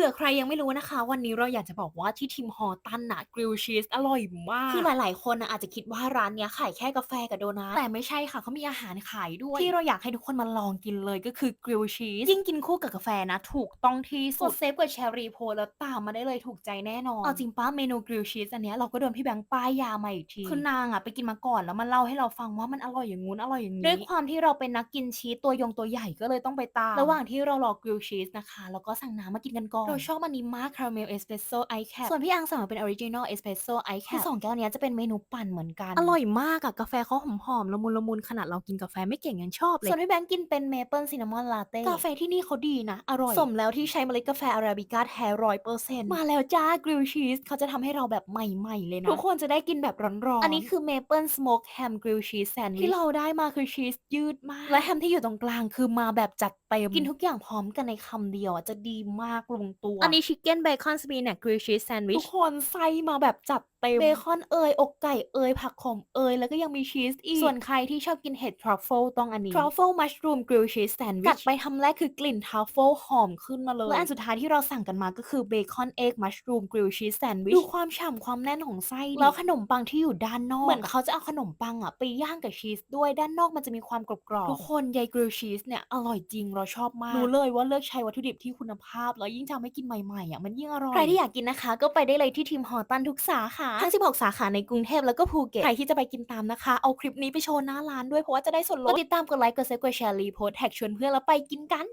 ผื่อใครยังไม่รู้นะคะ วันนี้เราอยากจะบอกว่าที่ทิมฮอร์ตันน่ะกริลชีสอร่อยมาก คือหลายๆ คนน่ะอาจจะคิดว่าร้านเนี้ยขายแค่กาแฟกับโดนัทแต่ไม่ใช่ค่ะเขามีอาหารขายด้วย ที่เราอยากให้ทุกคนมาลองกินเลยก็คือกริลชีสยิ่งกินคู่กับกาแฟนะ ถูกต้องที่สุดเซฟกับเชอร์รี่โพลแล้วตามมาได้เลยถูกใจแน่นอนเอาจริงป้าเมนูกริลชีสอันเนี้ยเราก็โดนพี่แบงค์ป้ายยามาอีกทีคือนางอะไปกินมาก่อนแล้วมาเล่าให้เราฟังว่ามันอร่อยอย่างงู้นอร่อยอย่างนี้ด้วยความที่เราเป็นนักกินชีสตัวยงตัวใหญ่ก็เลยต้องไปตามระหว่างที่เรารอกริลชีสนะคะเราก็สั่งน้ำมากินกันก่อนเราชอบอันนี้มากคาราเมลเอสเปรสโซ่ไอแคปส่วนพี่อังสั่งมาเป็นออริจินอลเอสเปรสโซ่ไอแคปสองแก้วเนี้ยจะเป็นเมนูปั่นเหมือนกัน อร่อยมากอะกาแฟเขาหอมๆละมุนละมุนขนาดเรากินกาแฟไม่เก่งยังชอบเลยส่วนพี่แบงค์กินเป็นเมเปิลซินนามอนลาเต้กาแฟที่นี่เขาดีนะ อร่อย สมแล้วที่ใช้เมล็ดกาแฟอาราบิก้าแท้ร้อยเปอร์เซ็นต์มาแล้วจ้ากริลชีสเขาจะทำให้เราแบบใหม่ๆเลยนะทุกคนจะได้กินแบบร้อนๆอันนี้คือเมเปิลสโมกแฮมกริลชีสแซนด์วิชที่เราได้มาคือชีสยืดมาก และแฮมที่อยู่ตรงกลางคือมาแบบจัดเต็มกินทุกอย่างพร้อมกันในคำเดียวอะจะดีมากลงตัว อันนี้ชิคเก้นเบคอนสปีนัทกริลชีสแซนด์วิช ทุกคนไส้มาแบบจัดเต็ม เบคอนเอยอกไก่เอยผักขมเอยแล้วก็ยังมีชีสอีก ส่วนใครที่ชอบกินเห็ดทรัฟเฟิลต้องอันนี้ทรัฟเฟิลมัชรูมกริลชีสแซนด์วิชกัดไปทำแรกคือกลิ่นทรัฟเฟิลหอมขึ้นมาเลย และอันสุดท้ายที่เราสั่งกันมาก็คือเบคอนเอ็กมัชรูมกริลชีสแซนด์วิช ดูความฉ่ำความแน่นของไส้ดิแล้วขนมปังที่อยู่ด้านนอก เหมือนเขาจะเอาขนมปังอะไปย่างกับชีสด้วยด้านนอกมันจะมีความกรอบๆทุกคนยายกริลชีสเนี่ยอร่อยจริงเราชอบมากรู้เลยว่าเลือกใช้วัตถุดิบที่คุณภาพแล้วยิ่งทำให้กินใหม่ๆอะมันยิ่งอร่อย ใครที่อยากกินนะคะ ก็ไปได้เลยที่ทีมฮอตันทุกสาขา ทั้ง 16 สาขาในกรุงเทพแล้วก็ภูเก็ต ใครที่จะไปกินตามนะคะ เอาคลิปนี้ไปโชว์หน้าร้านด้วยเพราะว่าจะได้ส่วนลด กดติดตามกดไลค์กดเซฟกดแชร์รีโพสต์แท็กชวนเพื่อนแล้วไปกินกัน